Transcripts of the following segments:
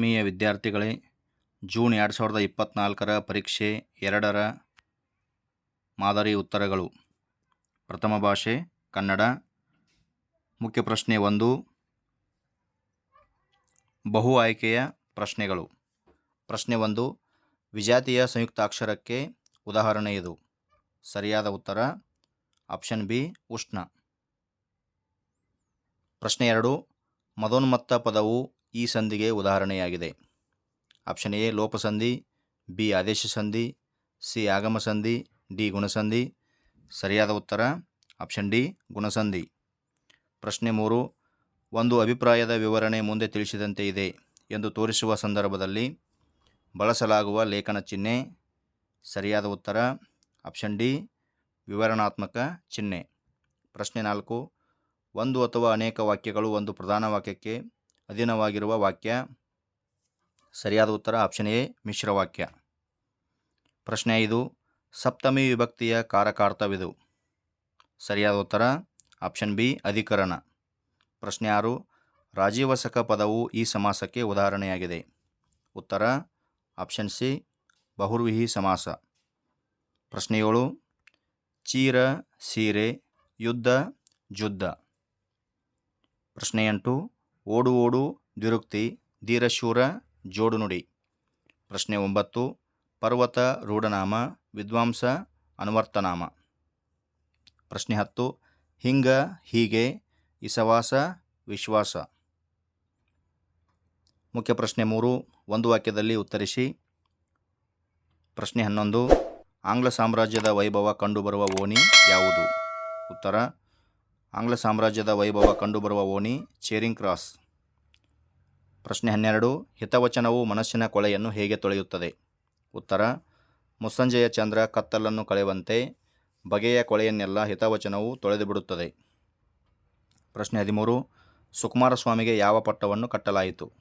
ಆತ್ಮೀಯ ವಿದ್ಯಾರ್ಥಿಗಳೇ, ಜೂನ್ ಎರಡು ಸಾವಿರದ ಇಪ್ಪತ್ತ್ನಾಲ್ಕರ ಪರೀಕ್ಷೆ ಎರಡರ ಮಾದರಿ ಉತ್ತರಗಳು. ಪ್ರಥಮ ಭಾಷೆ, ಕನ್ನಡ. ಮುಖ್ಯ ಪ್ರಶ್ನೆ ಒಂದು, ಬಹು ಆಯ್ಕೆಯ ಪ್ರಶ್ನೆಗಳು. ಪ್ರಶ್ನೆ ಒಂದು, ವಿಜಾತಿಯ ಸಂಯುಕ್ತಾಕ್ಷರಕ್ಕೆ ಉದಾಹರಣೆ ಇದು. ಸರಿಯಾದ ಉತ್ತರ, ಆಪ್ಷನ್ ಬಿ, ಉಷ್ಣ. ಪ್ರಶ್ನೆ ಎರಡು, ಮದೋನ್ಮತ್ತ ಪದವು ಈ ಸಂಧಿಗೆ ಉದಾಹರಣೆಯಾಗಿದೆ. ಆಪ್ಷನ್ ಎ, ಲೋಪಸಂಧಿ, ಬಿ ಆದೇಶ ಸಂಧಿ ಸಿ ಆಗಮ ಸಂಧಿ ಡಿ, ಗುಣಸಂಧಿ. ಸರಿಯಾದ ಉತ್ತರ, ಆಪ್ಷನ್ ಡಿ, ಗುಣಸಂಧಿ. ಪ್ರಶ್ನೆ ಮೂರು, ಒಂದು ಅಭಿಪ್ರಾಯದ ವಿವರಣೆ ಮುಂದೆ ತಿಳಿಸಿದಂತೆ ಇದೆ ಎಂದು ತೋರಿಸುವ ಸಂದರ್ಭದಲ್ಲಿ ಬಳಸಲಾಗುವ ಲೇಖನ ಚಿಹ್ನೆ. ಸರಿಯಾದ ಉತ್ತರ, ಆಪ್ಷನ್ ಡಿ, ವಿವರಣಾತ್ಮಕ ಚಿಹ್ನೆ. ಪ್ರಶ್ನೆ ನಾಲ್ಕು, ಒಂದು ಅಥವಾ ಅನೇಕ ವಾಕ್ಯಗಳು ಒಂದು ಪ್ರಧಾನ ವಾಕ್ಯಕ್ಕೆ ಅಧೀನವಾಗಿರುವ ವಾಕ್ಯ. ಸರಿಯಾದ ಉತ್ತರ ಆಪ್ಷನ್ ಎ ಮಿಶ್ರವಾಕ್ಯ ಪ್ರಶ್ನೆ ಐದು, ಸಪ್ತಮಿ ವಿಭಕ್ತಿಯ ಕಾರಕಾರ್ಥವಿದು. ಸರಿಯಾದ ಉತ್ತರ ಆಪ್ಷನ್ ಬಿ, ಅಧಿಕರಣ. ಪ್ರಶ್ನೆ ಆರು ರಾಜೀವಸಕ ಪದವು ಈ ಸಮಾಸಕ್ಕೆ ಉದಾಹರಣೆಯಾಗಿದೆ. ಉತ್ತರ ಆಪ್ಷನ್ ಸಿ, ಬಹುರ್ವಿಹಿ ಸಮಾಸ. ಪ್ರಶ್ನೆ ಏಳು, ಚೀರ, ಸೀರೆ, ಯುದ್ಧ, ಜುದ್ಧ. ಪ್ರಶ್ನೆ ಎಂಟು ಓಡು ಓಡು ದ್ವಿರುಕ್ತಿ ಧೀರಶೂರ, ಜೋಡುನುಡಿ. ಪ್ರಶ್ನೆ ಒಂಬತ್ತು, ಪರ್ವತ, ರೂಢನಾಮ, ವಿದ್ವಾಂಸ, ಅನ್ವರ್ತನಾಮ. ಪ್ರಶ್ನೆ ಹತ್ತು, ಹಿಂಗ, ಹೀಗೆ, ಇಸವಾಸ, ವಿಶ್ವಾಸ. ಮುಖ್ಯ ಪ್ರಶ್ನೆ ಮೂರು, ಒಂದು ವಾಕ್ಯದಲ್ಲಿ ಉತ್ತರಿಸಿ. ಪ್ರಶ್ನೆ ಹನ್ನೊಂದು, ಆಂಗ್ಲ ಸಾಮ್ರಾಜ್ಯದ ವೈಭವ ಕಂಡುಬರುವ ಓಣಿ ಯಾವುದು? ಉತ್ತರ ಆಂಗ್ಲ ಸಾಮ್ರಾಜ್ಯದ ವೈಭವ ಕಂಡುಬರುವ ಓಣಿ ಚೇರಿಂಗ್ ಕ್ರಾಸ್. ಪ್ರಶ್ನೆ ಹನ್ನೆರಡು, ಹಿತವಚನವು ಮನಸ್ಸಿನ ಕೊಳೆಯನ್ನು ಹೇಗೆ ತೊಳೆಯುತ್ತದೆ? ಉತ್ತರ, ಮುಸ್ಸಂಜೆಯ ಚಂದ್ರ ಕತ್ತಲನ್ನು ಕಳೆಯುವಂತೆ ಬಗೆಯ ಕೊಳೆಯನ್ನೆಲ್ಲ ಹಿತವಚನವು ತೊಳೆದುಬಿಡುತ್ತದೆ. ಪ್ರಶ್ನೆ ಹದಿಮೂರು ಸುಕುಮಾರ ಸ್ವಾಮಿಗೆ ಯಾವ ಪಟ್ಟವನ್ನು ಕಟ್ಟಲಾಯಿತು?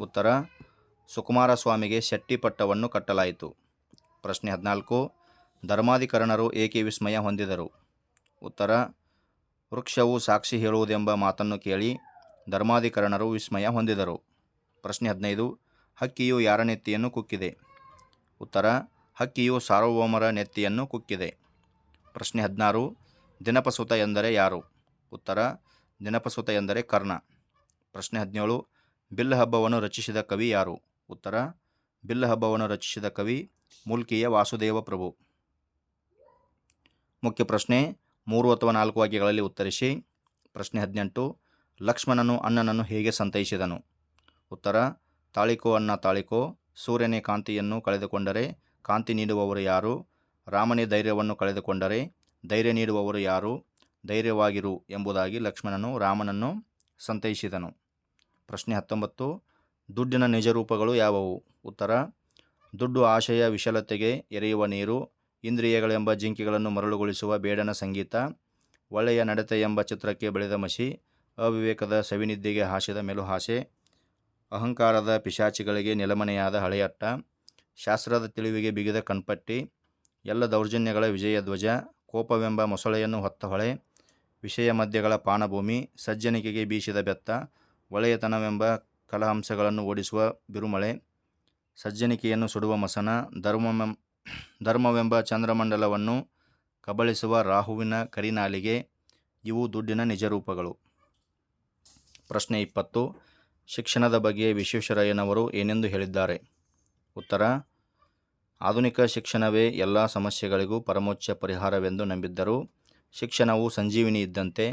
ಉತ್ತರ ಸುಕುಮಾರ ಸ್ವಾಮಿಗೆ ಶೆಟ್ಟಿ ಪಟ್ಟವನ್ನು ಕಟ್ಟಲಾಯಿತು. ಪ್ರಶ್ನೆ ಹದಿನಾಲ್ಕು, ಧರ್ಮಾಧಿಕರಣರು ಏಕೆ ವಿಸ್ಮಯ ಹೊಂದಿದರು? ಉತ್ತರ ವೃಕ್ಷವು ಸಾಕ್ಷಿ ಹೇಳುವುದೆಂಬ ಮಾತನ್ನು ಕೇಳಿ ಧರ್ಮಾಧಿಕರಣರು ವಿಸ್ಮಯ ಹೊಂದಿದರು. ಪ್ರಶ್ನೆ ಹದಿನೈದು, ಹಕ್ಕಿಯು ಯಾರ ನೆತ್ತಿಯನ್ನು ಕುಕ್ಕಿದೆ? ಉತ್ತರ, ಹಕ್ಕಿಯು ಸಾರ್ವಭೌಮರ ನೆತ್ತಿಯನ್ನು ಕುಕ್ಕಿದೆ. ಪ್ರಶ್ನೆ ಹದಿನಾರು, ದಿನಪಸುತ ಎಂದರೆ ಯಾರು? ಉತ್ತರ, ದಿನಪಸುತ ಎಂದರೆ ಕರ್ಣ. ಪ್ರಶ್ನೆ ಹದಿನೇಳು ಬಿಲ್ಲ ಹಬ್ಬವನ್ನು ರಚಿಸಿದ ಕವಿ ಯಾರು? ಉತ್ತರ ಬಿಲ್ಲ ಹಬ್ಬವನ್ನು ರಚಿಸಿದ ಕವಿ ಮುಲ್ಕಿಯ ವಾಸುದೇವ ಪ್ರಭು. ಮುಖ್ಯ ಪ್ರಶ್ನೆ ಮೂರು ಅಥವಾ ನಾಲ್ಕು ವಾಕ್ಯಗಳಲ್ಲಿ ಉತ್ತರಿಸಿ. ಪ್ರಶ್ನೆ ಹದಿನೆಂಟು, ಲಕ್ಷ್ಮಣನು ಅಣ್ಣನನ್ನು ಹೇಗೆ ಸಂತೈಸಿದನು? ಉತ್ತರ, ತಾಳಿಕೋ ಅನ್ನ ತಾಳಿಕೋ, ಸೂರ್ಯನೇ ಕಾಂತಿಯನ್ನು ಕಳೆದುಕೊಂಡರೆ ಕಾಂತಿ ನೀಡುವವರು ಯಾರು? ರಾಮನೇ ಧೈರ್ಯವನ್ನು ಕಳೆದುಕೊಂಡರೆ ಧೈರ್ಯ ನೀಡುವವರು ಯಾರು? ಧೈರ್ಯವಾಗಿರು ಎಂಬುದಾಗಿ ಲಕ್ಷ್ಮಣನು ರಾಮನನ್ನು ಸಂತೈಸಿದನು. ಪ್ರಶ್ನೆ ಹತ್ತೊಂಬತ್ತು, ದುಡ್ಡಿನ ನಿಜರೂಪಗಳು ಯಾವುವು? ಉತ್ತರ, ದುಡ್ಡು ಆಶಯ ವಿಶಲತೆಗೆ ಎರೆಯುವ ನೀರು ಇಂದ್ರಿಯಗಳೆಂಬ ಜಿಂಕೆಗಳನ್ನು ಮರಳುಗೊಳಿಸುವ ಬೇಡನ ಸಂಗೀತ, ಒಳ್ಳೆಯ ನಡತೆ ಎಂಬ ಚಿತ್ರಕ್ಕೆ ಬೆಳೆದ ಮಸಿ, ಅವಿವೇಕದ ಸವಿನಿದ್ದೆಗೆ ಹಾಸಿದ ಮೆಲುಹಾಸೆ ಅಹಂಕಾರದ ಪಿಶಾಚಿಗಳಿಗೆ ನೆಲಮನೆಯಾದ ಹಳೆಯಟ್ಟ, ಶಾಸ್ತ್ರದ ತಿಳಿವಿಗೆ ಬಿಗಿದ ಕಣ್ಪಟ್ಟಿ, ಎಲ್ಲ ದೌರ್ಜನ್ಯಗಳ ವಿಜಯ ಧ್ವಜ, ಕೋಪವೆಂಬ ಮೊಸಳೆಯನ್ನು ಹೊತ್ತ ಹೊಳೆ, ವಿಷಯ ಮಧ್ಯಗಳ ಪಾನಭೂಮಿ, ಸಜ್ಜನಿಕೆಗೆ ಬೀಸಿದ ಬೆತ್ತ, ಒಳೆಯತನವೆಂಬ ಕಲಹಂಸಗಳನ್ನು ಓಡಿಸುವ ಬಿರುಮಳೆ, ಸಜ್ಜನಿಕೆಯನ್ನು ಸುಡುವ ಮಸನ ಧರ್ಮವೆಂ ಧರ್ಮವೆಂಬ ಚಂದ್ರಮಂಡಲವನ್ನು ಕಬಳಿಸುವ ರಾಹುವಿನ ಕರಿನಾಲಿಗೆ ಇವು ದುಡ್ಡಿನ ನಿಜರೂಪಗಳು. ಪ್ರಶ್ನೆ ಇಪ್ಪತ್ತು. ಶಿಕ್ಷಣದ ಬಗ್ಗೆ ವಿಶ್ವೇಶ್ವರಯ್ಯನವರು ಏನೆಂದು ಹೇಳಿದ್ದಾರೆ? ಉತ್ತರ. ಆಧುನಿಕ ಶಿಕ್ಷಣವೇ ಎಲ್ಲ ಸಮಸ್ಯೆಗಳಿಗೂ ಪರಮೋಚ್ಚ ಪರಿಹಾರವೆಂದು ನಂಬಿದ್ದರು ಶಿಕ್ಷಣವು ಸಂಜೀವಿನಿ ಇದ್ದಂತೆ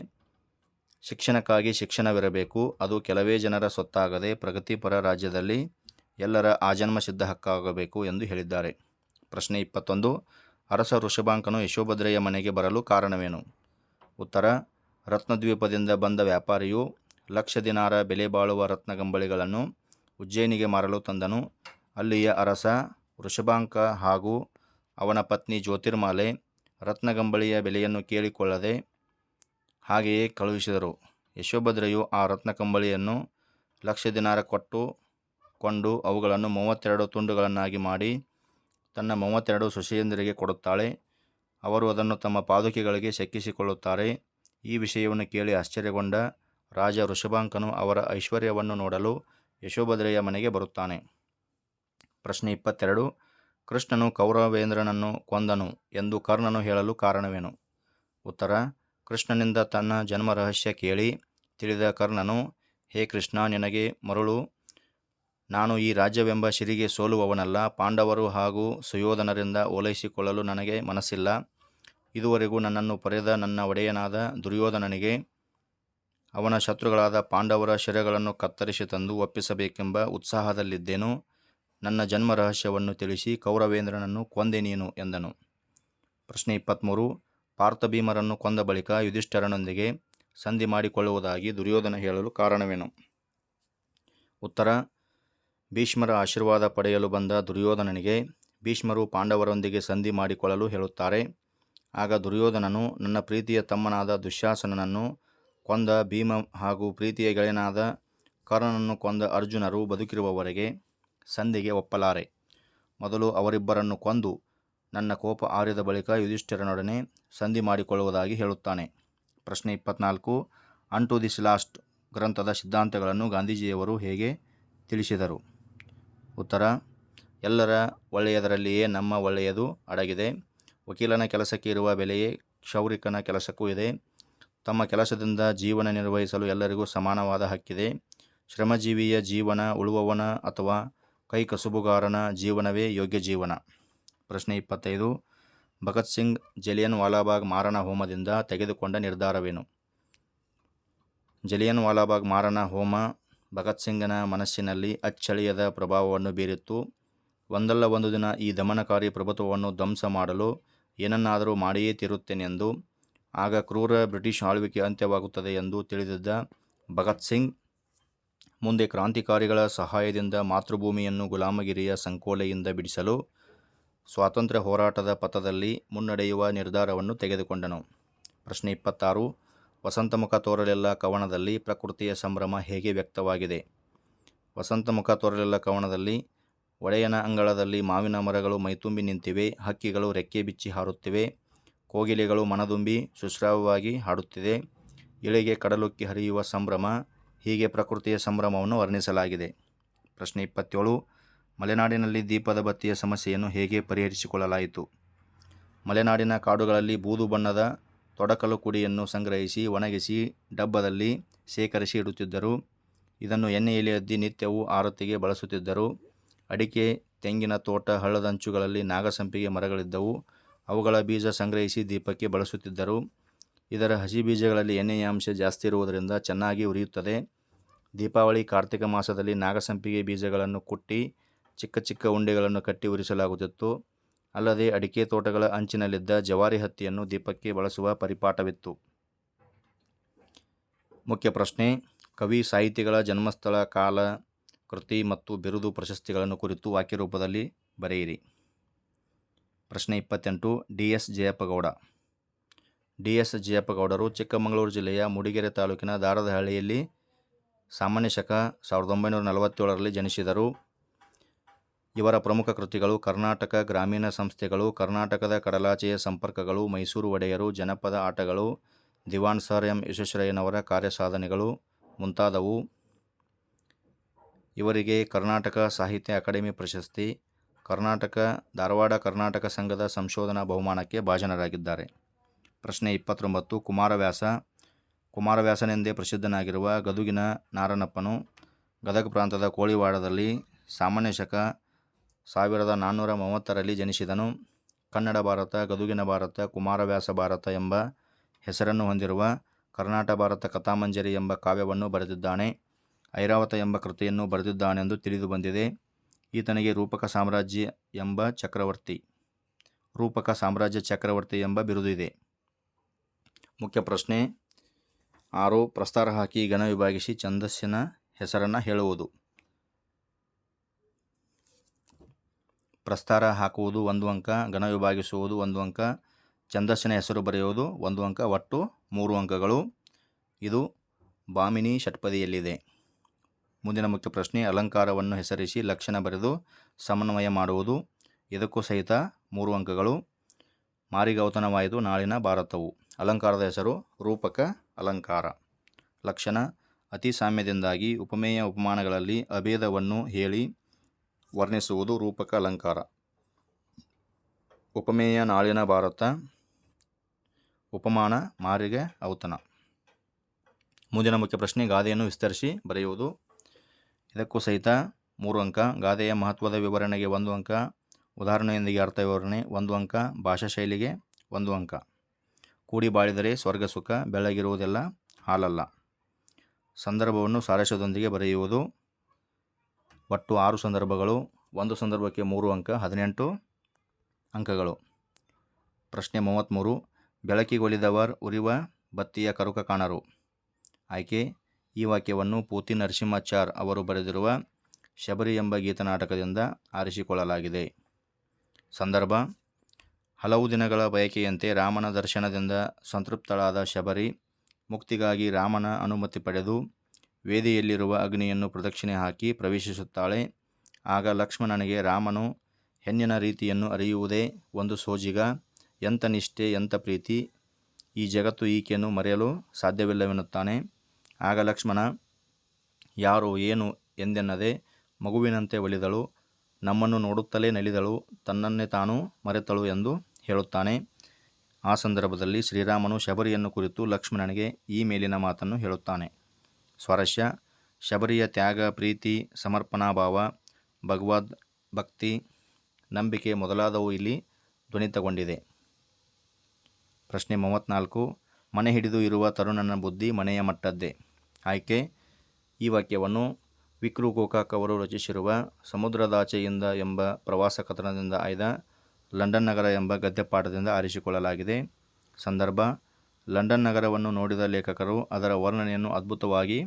ಶಿಕ್ಷಣಕ್ಕಾಗಿ ಶಿಕ್ಷಣವಿರಬೇಕು. ಅದು ಕೆಲವೇ ಜನರ ಸೊತ್ತಾಗದೆ ಪ್ರಗತಿಪರ ರಾಜ್ಯದಲ್ಲಿ ಎಲ್ಲರ ಆಜನ್ಮ ಸಿದ್ಧ ಹಕ್ಕಾಗಬೇಕು ಎಂದು ಹೇಳಿದ್ದಾರೆ. ಪ್ರಶ್ನೆ ಇಪ್ಪತ್ತೊಂದು. ಅರಸ ವೃಷಭಾಂಕನು ಯಶೋಭದ್ರೆಯ ಮನೆಗೆ ಬರಲು ಕಾರಣವೇನು? ಉತ್ತರ, ರತ್ನದ್ವೀಪದಿಂದ ಬಂದ ವ್ಯಾಪಾರಿಯು ಲಕ್ಷ ದಿನಾರ ಬೆಲೆ ಬಾಳುವ ರತ್ನಗಂಬಳಿಗಳನ್ನು ಉಜ್ಜಯಿನಿಗೆ ಮಾರಲು ತಂದನು. ಅಲ್ಲಿಯ ಅರಸ ವೃಷಭಾಂಕ ಹಾಗೂ ಅವನ ಪತ್ನಿ ಜ್ಯೋತಿರ್ಮಾಲೆ ರತ್ನಗಂಬಳಿಯ ಬೆಲೆಯನ್ನು ಕೇಳಿಕೊಳ್ಳದೆ ಹಾಗೆಯೇ ಕಳುಹಿಸಿದರು. ಯಶೋಭದ್ರೆಯು ಆ ರತ್ನಕಂಬಳಿಯನ್ನು ಲಕ್ಷ ದಿನಾರ ಕೊಟ್ಟು ಕೊಂಡು ಅವುಗಳನ್ನು ಮೂವತ್ತೆರಡು ತುಂಡುಗಳನ್ನಾಗಿ ಮಾಡಿ ತನ್ನ ಮೂವತ್ತೆರಡು ಸೊಸೆಯಂದಿರಿಗೆ ಕೊಡುತ್ತಾಳೆ. ಅವರು ಅದನ್ನು ತಮ್ಮ ಪಾದುಕೆಗಳಿಗೆ ಸೆಕ್ಕಿಸಿಕೊಳ್ಳುತ್ತಾರೆ ಈ ವಿಷಯವನ್ನು ಕೇಳಿ ಆಶ್ಚರ್ಯಗೊಂಡ ರಾಜ ಋಷಭಾಂಕನು ಅವರ ಐಶ್ವರ್ಯವನ್ನು ನೋಡಲು ಯಶೋಭದ್ರೆಯ ಮನೆಗೆ ಬರುತ್ತಾನೆ. ಪ್ರಶ್ನೆ ಇಪ್ಪತ್ತೆರಡು. ಕೃಷ್ಣನು ಕೌರವೇಂದ್ರನನ್ನು ಕೊಂದನು ಎಂದು ಕರ್ಣನು ಹೇಳಲು ಕಾರಣವೇನು? ಉತ್ತರ. ಕೃಷ್ಣನಿಂದ ತನ್ನ ಜನ್ಮ ರಹಸ್ಯ ಕೇಳಿ ತಿಳಿದ ಕರ್ಣನು, ಹೇ ಕೃಷ್ಣ, ನಿನಗೆ ಮರುಳು ನಾನು ಈ ರಾಜ್ಯವೆಂಬ ಶಿರಿಗೆ ಸೋಲುವವನಲ್ಲ, ಪಾಂಡವರು ಹಾಗೂ ಸುಯೋಧನರಿಂದ ಓಲೈಸಿಕೊಳ್ಳಲು ನನಗೆ ಮನಸ್ಸಿಲ್ಲ. ಇದುವರೆಗೂ ನನ್ನನ್ನು ಪಡೆದ ನನ್ನ ಒಡೆಯನಾದ ದುರ್ಯೋಧನನಿಗೆ ಅವನ ಶತ್ರುಗಳಾದ ಪಾಂಡವರ ಶಿರಗಳನ್ನು ಕತ್ತರಿಸಿ ತಂದು ಒಪ್ಪಿಸಬೇಕೆಂಬ ಉತ್ಸಾಹದಲ್ಲಿದ್ದೇನು. ನನ್ನ ಜನ್ಮ ರಹಸ್ಯವನ್ನು ತಿಳಿಸಿ ಕೌರವೇಂದ್ರನನ್ನು ಕೊಂದೆ ನೀನು ಎಂದನು. ಪ್ರಶ್ನೆ ಇಪ್ಪತ್ತ್ಮೂರು ಪಾರ್ಥಭೀಮರನ್ನು ಕೊಂದ ಬಳಿಕ ಯುಧಿಷ್ಠರನೊಂದಿಗೆ ಸಂಧಿ ಮಾಡಿಕೊಳ್ಳುವುದಾಗಿ ದುರ್ಯೋಧನ ಹೇಳಲು ಕಾರಣವೇನು? ಉತ್ತರ. ಭೀಷ್ಮರ ಆಶೀರ್ವಾದ ಪಡೆಯಲು ಬಂದ ದುರ್ಯೋಧನನಿಗೆ ಭೀಷ್ಮರು ಪಾಂಡವರೊಂದಿಗೆ ಸಂಧಿ ಮಾಡಿಕೊಳ್ಳಲು ಹೇಳುತ್ತಾರೆ. ಆಗ ದುರ್ಯೋಧನನು, ನನ್ನ ಪ್ರೀತಿಯ ತಮ್ಮನಾದ ದುಶ್ಯಾಸನನನ್ನು ಕೊಂದ ಭೀಮ ಹಾಗೂ ಪ್ರೀತಿಯ ಗೆಳೆಯನಾದ ಕರ್ಣನನ್ನು ಕೊಂದ ಅರ್ಜುನರು ಬದುಕಿರುವವರೆಗೆ ಸಂಧಿಗೆ ಒಪ್ಪಲಾರೆ. ಮೊದಲು ಅವರಿಬ್ಬರನ್ನು ಕೊಂದು ನನ್ನ ಕೋಪ ಆರಿದ ಬಳಿಕ ಯುಧಿಷ್ಠಿರನೊಡನೆ ಸಂಧಿ ಮಾಡಿಕೊಳ್ಳುವುದಾಗಿ ಹೇಳುತ್ತಾನೆ. ಪ್ರಶ್ನೆ ಇಪ್ಪತ್ನಾಲ್ಕು. ಅನ್ ಟು ದಿಸ್ ಲಾಸ್ಟ್ ಗ್ರಂಥದ ಸಿದ್ಧಾಂತಗಳನ್ನು ಗಾಂಧೀಜಿಯವರು ಹೇಗೆ ತಿಳಿಸಿದರು? ಉತ್ತರ, ಎಲ್ಲರ ಒಳ್ಳೆಯದರಲ್ಲಿಯೇ ನಮ್ಮ ಒಳ್ಳೆಯದು ಅಡಗಿದೆ. ವಕೀಲನ ಕೆಲಸಕ್ಕೆ ಇರುವ ಬೆಲೆಯೇ, ಕ್ಷೌರಿಕನ ಕೆಲಸಕ್ಕೂ ಇದೆ. ತಮ್ಮ ಕೆಲಸದಿಂದ ಜೀವನ ನಿರ್ವಹಿಸಲು ಎಲ್ಲರಿಗೂ ಸಮಾನವಾದ ಹಕ್ಕಿದೆ. ಶ್ರಮಜೀವಿಯ ಜೀವನ ಉಳುವವನ ಅಥವಾ ಕೈ ಕಸುಬುಗಾರನ ಜೀವನವೇ ಯೋಗ್ಯ ಜೀವನ. ಪ್ರಶ್ನೆ ಇಪ್ಪತ್ತೈದು. ಭಗತ್ ಸಿಂಗ್ ಜಲಿಯನ್ ವಾಲಾಬಾಗ್ ಮಾರಣ ಹೋಮದಿಂದ ತೆಗೆದುಕೊಂಡ ನಿರ್ಧಾರವೇನು? ಜಲಿಯನ್ ವಾಲಾಬಾಗ್ ಮಾರಣ ಹೋಮ ಭಗತ್ ಸಿಂಗನ ಮನಸ್ಸಿನಲ್ಲಿ ಅಚ್ಚಳಿಯದ ಪ್ರಭಾವವನ್ನು ಬೀರಿತ್ತು. ಒಂದಲ್ಲ ಒಂದು ದಿನ ಈ ದಮನಕಾರಿ ಪ್ರಭುತ್ವವನ್ನು ಧ್ವಂಸ ಮಾಡಲು ಏನನ್ನಾದರೂ ಮಾಡಿಯೇ ತೀರುತ್ತೇನೆಂದು, ಆಗ ಕ್ರೂರ ಬ್ರಿಟಿಷ್ ಆಳ್ವಿಕೆ ಅಂತ್ಯವಾಗುತ್ತದೆ ಎಂದು ತಿಳಿದಿದ್ದ ಭಗತ್ ಸಿಂಗ್ ಮುಂದೆ ಕ್ರಾಂತಿಕಾರಿಗಳ ಸಹಾಯದಿಂದ ಮಾತೃಭೂಮಿಯನ್ನು ಗುಲಾಮಗಿರಿಯ ಸಂಕೋಲೆಯಿಂದ ಬಿಡಿಸಲು ಸ್ವಾತಂತ್ರ್ಯ ಹೋರಾಟದ ಪಥದಲ್ಲಿ ಮುನ್ನಡೆಯುವ ನಿರ್ಧಾರವನ್ನು ತೆಗೆದುಕೊಂಡನು. ಪ್ರಶ್ನೆ ಇಪ್ಪತ್ತಾರು ವಸಂತಮುಖ ತೋರಲೆಲ್ಲ ಕವಣದಲ್ಲಿ ಪ್ರಕೃತಿಯ ಸಂಭ್ರಮ ಹೇಗೆ ವ್ಯಕ್ತವಾಗಿದೆ? ವಸಂತಮುಖ ತೋರಲೆಲ್ಲ ಕವಣದಲ್ಲಿ ಒಡೆಯನ ಅಂಗಳದಲ್ಲಿ ಮಾವಿನ ಮರಗಳು ಮೈತುಂಬಿ ನಿಂತಿವೆ, ಹಕ್ಕಿಗಳು ರೆಕ್ಕೆ ಬಿಚ್ಚಿ ಹಾರುತ್ತಿವೆ, ಕೋಗಿಲೆಗಳು ಮನದುಂಬಿ ಸುಶ್ರಾವವಾಗಿ ಹಾಡುತ್ತಿದೆ, ಇಳೆಗೆ ಕಡಲುಕ್ಕಿ ಹರಿಯುವ ಸಂಭ್ರಮ, ಹೀಗೆ ಪ್ರಕೃತಿಯ ಸಂಭ್ರಮವನ್ನು ವರ್ಣಿಸಲಾಗಿದೆ. ಪ್ರಶ್ನೆ ಇಪ್ಪತ್ತೇಳು, ಮಲೆನಾಡಿನಲ್ಲಿ ದೀಪದ ಬತ್ತಿಯ ಸಮಸ್ಯೆಯನ್ನು ಹೇಗೆ ಪರಿಹರಿಸಿಕೊಳ್ಳಲಾಯಿತು? ಮಲೆನಾಡಿನ ಕಾಡುಗಳಲ್ಲಿ ಬೂದು ಬಣ್ಣದ ತೊಡಕಲು ಕುಡಿಯನ್ನು ಸಂಗ್ರಹಿಸಿ ಒಣಗಿಸಿ ಡಬ್ಬದಲ್ಲಿ ಶೇಖರಿಸಿ ಇಡುತ್ತಿದ್ದರು. ಇದನ್ನು ಎಣ್ಣೆಯಲ್ಲಿ ಅದ್ದಿ ನಿತ್ಯವೂ ಆರತಿಗೆ ಬಳಸುತ್ತಿದ್ದರು. ಅಡಿಕೆ, ತೆಂಗಿನ ತೋಟ ಹಳ್ಳದಂಚುಗಳಲ್ಲಿ ನಾಗಸಂಪಿಗೆ ಮರಗಳಿದ್ದವು. ಅವುಗಳ ಬೀಜ ಸಂಗ್ರಹಿಸಿ ದೀಪಕ್ಕೆ ಬಳಸುತ್ತಿದ್ದರು. ಇದರ ಹಸಿ ಬೀಜಗಳಲ್ಲಿ ಎಣ್ಣೆಯ ಅಂಶ ಜಾಸ್ತಿ ಇರುವುದರಿಂದ ಚೆನ್ನಾಗಿ ಉರಿಯುತ್ತದೆ. ದೀಪಾವಳಿ, ಕಾರ್ತಿಕ ಮಾಸದಲ್ಲಿ ನಾಗಸಂಪಿಗೆ ಬೀಜಗಳನ್ನು ಕುಟ್ಟಿ ಚಿಕ್ಕ ಚಿಕ್ಕ ಉಂಡೆಗಳನ್ನು ಕಟ್ಟಿ ಉರಿಸಲಾಗುತ್ತಿತ್ತು. ಅಲ್ಲದೆ ಅಡಿಕೆ ತೋಟಗಳ ಅಂಚಿನಲ್ಲಿದ್ದ ಜವಾರಿ ಹತ್ತಿಯನ್ನು ದೀಪಕ್ಕೆ ಬಳಸುವ ಪರಿಪಾಠವಿತ್ತು. ಮುಖ್ಯ ಪ್ರಶ್ನೆ, ಕವಿ ಸಾಹಿತಿಗಳ ಜನ್ಮಸ್ಥಳ, ಕಾಲ, ಕೃತಿ ಮತ್ತು ಬಿರುದು ಪ್ರಶಸ್ತಿಗಳನ್ನು ಕುರಿತು ವಾಕ್ಯರೂಪದಲ್ಲಿ ಬರೆಯಿರಿ. ಪ್ರಶ್ನೆ ಇಪ್ಪತ್ತೆಂಟು, D S Jayappagowda. D S ಜಯಪ್ಪಗೌಡರು Chikkamagaluru ಜಿಲ್ಲೆಯ ಮೂಡಿಗೆರೆ ತಾಲೂಕಿನ ದಾರದಹಳ್ಳಿಯಲ್ಲಿ ಸಾಮಾನ್ಯ ಶಕ ಸಾವಿರದ ಒಂಬೈನೂರ ನಲವತ್ತೇಳರಲ್ಲಿ ಜನಿಸಿದರು. ಇವರ ಪ್ರಮುಖ ಕೃತಿಗಳು ಕರ್ನಾಟಕ ಗ್ರಾಮೀಣ ಸಂಸ್ಥೆಗಳು, ಕರ್ನಾಟಕದ ಕಡಲಾಚೆಯ ಸಂಪರ್ಕಗಳು, ಮೈಸೂರು ಒಡೆಯರು, ಜನಪದ ಆಟಗಳು, ದಿವಾನ್ ಸರ್ ಎಂ ಯಶಶ್ರಯ್ಯನವರ ಕಾರ್ಯಸಾಧನೆಗಳು ಮುಂತಾದವು. ಇವರಿಗೆ ಕರ್ನಾಟಕ ಸಾಹಿತ್ಯ ಅಕಾಡೆಮಿ ಪ್ರಶಸ್ತಿ, ಕರ್ನಾಟಕ, ಧಾರವಾಡ ಕರ್ನಾಟಕ ಸಂಘದ ಸಂಶೋಧನಾ ಬಹುಮಾನಕ್ಕೆ ಭಾಜನರಾಗಿದ್ದಾರೆ. ಪ್ರಶ್ನೆ ಇಪ್ಪತ್ತೊಂಬತ್ತು, ಕುಮಾರವ್ಯಾಸ. ಕುಮಾರವ್ಯಾಸನೆಂದೇ ಪ್ರಸಿದ್ಧನಾಗಿರುವ ಗದುಗಿನ ನಾರನಪ್ಪನು ಗದಗ ಪ್ರಾಂತದ ಕೋಳಿವಾಡದಲ್ಲಿ ಸಾಮಾನ್ಯ ಶಕ ಸಾವಿರದ ನಾನ್ನೂರ ಮೂವತ್ತರಲ್ಲಿ ಜನಿಸಿದನು. ಕನ್ನಡ ಭಾರತ, ಗದುಗಿನ ಭಾರತ ಕುಮಾರವ್ಯಾಸ ಭಾರತ ಎಂಬ ಹೆಸರನ್ನು ಹೊಂದಿರುವ ಕರ್ನಾಟಕ ಭಾರತ ಕಥಾಮಂಜರಿ ಎಂಬ ಕಾವ್ಯವನ್ನು ಬರೆದಿದ್ದಾನೆ. ಐರಾವತ ಎಂಬ ಕೃತಿಯನ್ನು ಬರೆದಿದ್ದಾನೆಂದು ತಿಳಿದು ಬಂದಿದೆ. ಈತನಿಗೆ ರೂಪಕ ಸಾಮ್ರಾಜ್ಯ ಎಂಬ ಚಕ್ರವರ್ತಿ, ರೂಪಕ ಸಾಮ್ರಾಜ್ಯ ಚಕ್ರವರ್ತಿ ಎಂಬ ಬಿರುದು ಇದೆ. ಮುಖ್ಯ ಪ್ರಶ್ನೆ, ಆರು ಪ್ರಸ್ತಾರ ಹಾಕಿ ಘನ ವಿಭಾಗಿಸಿ ಛಂದಸ್ಸಿನ ಹೆಸರನ್ನು ಹೇಳುವುದು. ಪ್ರಸ್ತಾರ ಹಾಕುವುದು ಒಂದು ಅಂಕ, ಘನ ವಿಭಾಗಿಸುವುದು ಒಂದು ಅಂಕ, ಛಂದಸ್ಸಿನ ಹೆಸರು ಬರೆಯುವುದು ಒಂದು ಅಂಕ, ಒಟ್ಟು ಮೂರು ಅಂಕಗಳು. ಇದು ಬಾಮಿನಿ ಷಟ್ಪದಿಯಲ್ಲಿದೆ. ಮುಂದಿನ ಮುಖ್ಯ ಪ್ರಶ್ನೆ, ಅಲಂಕಾರವನ್ನು ಹೆಸರಿಸಿ ಲಕ್ಷಣ ಬರೆದು ಸಮನ್ವಯ ಮಾಡುವುದು. ಇದಕ್ಕೂ ಸಹಿತ ಮೂರು ಅಂಕಗಳು. ಮಾರಿಗೌತನವಾಯಿತು, ನಾಳಿನ ಭಾರತವು. ಅಲಂಕಾರದ ಹೆಸರು ರೂಪಕ ಅಲಂಕಾರ. ಲಕ್ಷಣ ಅತಿ ಸಾಮ್ಯದಿಂದಾಗಿ ಉಪಮೇಯ ಉಪಮಾನಗಳಲ್ಲಿ ಅಭೇದವನ್ನು ಹೇಳಿ ವರ್ಣಿಸುವುದು ರೂಪಕ ಅಲಂಕಾರ. ಉಪಮೇಯ ನಾಳಿನ ಭಾರತ, ಉಪಮಾನ ಮಾರಿಗೆ ಔತಣ. ಮುಂದಿನ ಮುಖ್ಯ ಪ್ರಶ್ನೆ, ಗಾದೆಯನ್ನು ವಿಸ್ತರಿಸಿ ಬರೆಯುವುದು. ಇದಕ್ಕೂ ಸಹಿತ ಮೂರು ಅಂಕ, ಗಾದೆಯ ಮಹತ್ವದ ವಿವರಣೆಗೆ ಒಂದು ಅಂಕ, ಉದಾಹರಣೆಯೊಂದಿಗೆ ಅರ್ಥ ವಿವರಣೆ ಒಂದು ಅಂಕ, ಭಾಷಾ ಶೈಲಿಗೆ ಒಂದು ಅಂಕ. ಕೂಡಿ ಬಾಳಿದರೆ ಸ್ವರ್ಗ ಸುಖ ಬೆಳಗಿರುವುದೆಲ್ಲ ಹಾಲಲ್ಲ. ಸಂದರ್ಭವನ್ನು ಸಾರಾಂಶದೊಂದಿಗೆ ಬರೆಯುವುದು. ಒಟ್ಟು ಆರು ಸಂದರ್ಭಗಳು, ಒಂದು ಸಂದರ್ಭಕ್ಕೆ ಮೂರು ಅಂಕ, ಹದಿನೆಂಟು ಅಂಕಗಳು. ಪ್ರಶ್ನೆ ಮೂವತ್ತ್ಮೂರು ಬೆಳಕಿಗೊಲಿದವರ್ ಉರಿವ ಬತ್ತಿಯ ಕರುಕ ಕಾಣರು. ಆಯ್ಕೆ, ಈ ವಾಕ್ಯವನ್ನು ಪೂತಿ ನರಸಿಂಹಾಚಾರ್ ಅವರು ಬರೆದಿರುವ ಶಬರಿ ಎಂಬ ಗೀತನಾಟಕದಿಂದ ಆರಿಸಿಕೊಳ್ಳಲಾಗಿದೆ. ಸಂದರ್ಭ, ಹಲವು ದಿನಗಳ ಬಯಕೆಯಂತೆ ರಾಮನ ದರ್ಶನದಿಂದ ಸಂತೃಪ್ತಳಾದ ಶಬರಿ, ಮುಕ್ತಿಗಾಗಿ ರಾಮನ ಅನುಮತಿ ಪಡೆದು ವೇದಿಯಲ್ಲಿರುವ ಅಗ್ನಿಯನ್ನು ಪ್ರದಕ್ಷಿಣೆ ಹಾಕಿ ಪ್ರವೇಶಿಸುತ್ತಾಳೆ. ಆಗ ಲಕ್ಷ್ಮಣನಿಗೆ, ರಾಮನು ಹೆಣ್ಣಿನ ರೀತಿಯನ್ನು ಅರಿಯುವುದೇ ಒಂದು ಸೋಜಿಗ. ಎಂಥ ನಿಷ್ಠೆ, ಎಂಥ ಪ್ರೀತಿ. ಈ ಜಗತ್ತು ಈಕೆಯನ್ನು ಮರೆಯಲು ಸಾಧ್ಯವಿಲ್ಲವೆನ್ನುತ್ತಾನೆ. ಆಗ ಲಕ್ಷ್ಮಣ, ಯಾರು, ಏನು ಎಂದೆನ್ನದೆ ಮಗುವಿನಂತೆ ಒಲಿದಳು. ನಮ್ಮನ್ನು ನೋಡುತ್ತಲೇ ನಲಿದಳು. ತನ್ನನ್ನೇ ತಾನು ಮರೆತಳು ಎಂದು ಹೇಳುತ್ತಾನೆ. ಆ ಸಂದರ್ಭದಲ್ಲಿ ಶ್ರೀರಾಮನು ಶಬರಿಯನ್ನು ಕುರಿತು ಲಕ್ಷ್ಮಣನಿಗೆ ಈ ಮೇಲಿನ ಮಾತನ್ನು ಹೇಳುತ್ತಾನೆ. ಸ್ವಾರಸ್ಯ, ಶಬರಿಯ ತ್ಯಾಗ, ಪ್ರೀತಿ ಸಮರ್ಪಣಾಭಾವ ಭಗವದ್ ಭಕ್ತಿ, ನಂಬಿಕೆ ಮೊದಲಾದವು ಇಲ್ಲಿ ಧ್ವನಿತಗೊಂಡಿದೆ. ಪ್ರಶ್ನೆ ಮೂವತ್ತ್ನಾಲ್ಕು ಮನೆ ಹಿಡಿದು ಇರುವ ತರುಣನ ಬುದ್ಧಿ ಮನೆಯ ಮಟ್ಟದ್ದೇ. ಆಯ್ಕೆ, ಈ ವಾಕ್ಯವನ್ನು ವಿಕ್ರು ಗೋಕಾಕ್ ಅವರು ರಚಿಸಿರುವ ಸಮುದ್ರದಾಚೆಯಿಂದ ಎಂಬ ಪ್ರವಾಸ ಕಥನದಿಂದ ಆಯ್ದ ಲಂಡನ್ ನಗರ ಎಂಬ ಗದ್ಯಪಾಠದಿಂದ ಆರಿಸಿಕೊಳ್ಳಲಾಗಿದೆ. ಸಂದರ್ಭ ಲಂಡನ್ ನಗರವನ್ನು ನೋಡಿದ ಲೇಖಕರು ಅದರ ವರ್ಣನೆಯನ್ನು ಅದ್ಭುತವಾಗಿ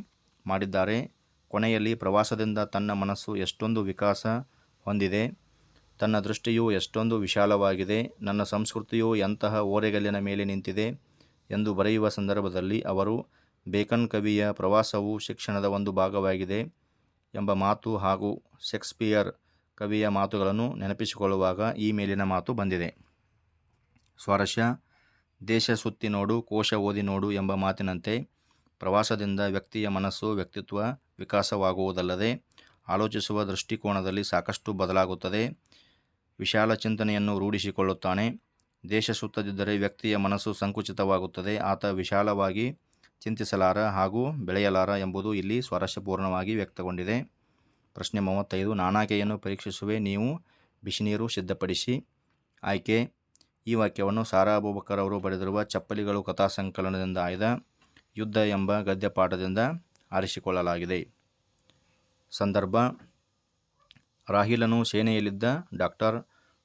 ಮಾಡಿದ್ದಾರೆ. ಕೊನೆಯಲ್ಲಿ ಪ್ರವಾಸದಿಂದ ತನ್ನ ಮನಸ್ಸು ಎಷ್ಟೊಂದು ವಿಕಾಸ ಹೊಂದಿದೆ, ತನ್ನ ದೃಷ್ಟಿಯು ಎಷ್ಟೊಂದು ವಿಶಾಲವಾಗಿದೆ, ನನ್ನ ಸಂಸ್ಕೃತಿಯು ಎಂತಹ ಓರೆಗಲ್ಲಿನ ಮೇಲೆ ನಿಂತಿದೆ ಎಂದು ಬರೆಯುವ ಸಂದರ್ಭದಲ್ಲಿ ಅವರು, ಬೇಕನ್ ಕವಿಯ ಪ್ರವಾಸವು ಶಿಕ್ಷಣದ ಒಂದು ಭಾಗವಾಗಿದೆ ಎಂಬ ಮಾತು ಹಾಗೂ ಶೇಕ್ಸ್ಪಿಯರ್ ಕವಿಯ ಮಾತುಗಳನ್ನು ನೆನಪಿಸಿಕೊಳ್ಳುವಾಗ ಈ ಮೇಲಿನ ಮಾತು ಬಂದಿದೆ. ಸ್ವಾರಸ್ಯ ದೇಶ ಸುತ್ತಿ ನೋಡು, ಕೋಶ ಓದಿ ನೋಡು ಎಂಬ ಮಾತಿನಂತೆ ಪ್ರವಾಸದಿಂದ ವ್ಯಕ್ತಿಯ ಮನಸ್ಸು, ವ್ಯಕ್ತಿತ್ವ ವಿಕಾಸವಾಗುವುದಲ್ಲದೆ ಆಲೋಚಿಸುವ ದೃಷ್ಟಿಕೋನದಲ್ಲಿ ಸಾಕಷ್ಟು ಬದಲಾಗುತ್ತದೆ. ವಿಶಾಲ ಚಿಂತನೆಯನ್ನು ರೂಢಿಸಿಕೊಳ್ಳುತ್ತಾನೆ. ದೇಶ ಸುತ್ತದಿದ್ದರೆ ವ್ಯಕ್ತಿಯ ಮನಸ್ಸು ಸಂಕುಚಿತವಾಗುತ್ತದೆ. ಆತ ವಿಶಾಲವಾಗಿ ಚಿಂತಿಸಲಾರ ಹಾಗೂ ಬೆಳೆಯಲಾರ ಎಂಬುದು ಇಲ್ಲಿ ಸ್ವಾರಸ್ಯಪೂರ್ಣವಾಗಿ ವ್ಯಕ್ತಗೊಂಡಿದೆ. ಪ್ರಶ್ನೆ ಮೂವತ್ತೈದು, ನಾನಾಕೆಯನ್ನು ಪರೀಕ್ಷಿಸುವೆ, ನೀವು ಬಿಸಿನೀರು ಸಿದ್ಧಪಡಿಸಿ. ಆಯ್ಕೆ ಈ ವಾಕ್ಯವನ್ನು ಸಾರಾ ಅಬೂಬಕರ್ ಅವರು ಬರೆದಿರುವ ಚಪ್ಪಲಿಗಳು ಕಥಾ ಸಂಕಲನದಿಂದ ಆಯ್ದ ಯುದ್ಧ ಎಂಬ ಗದ್ಯಪಾಠದಿಂದ ಆರಿಸಿಕೊಳ್ಳಲಾಗಿದೆ. ಸಂದರ್ಭ, ರಾಹಿಲನು ಸೇನೆಯಲ್ಲಿದ್ದ ಡಾಕ್ಟರ್,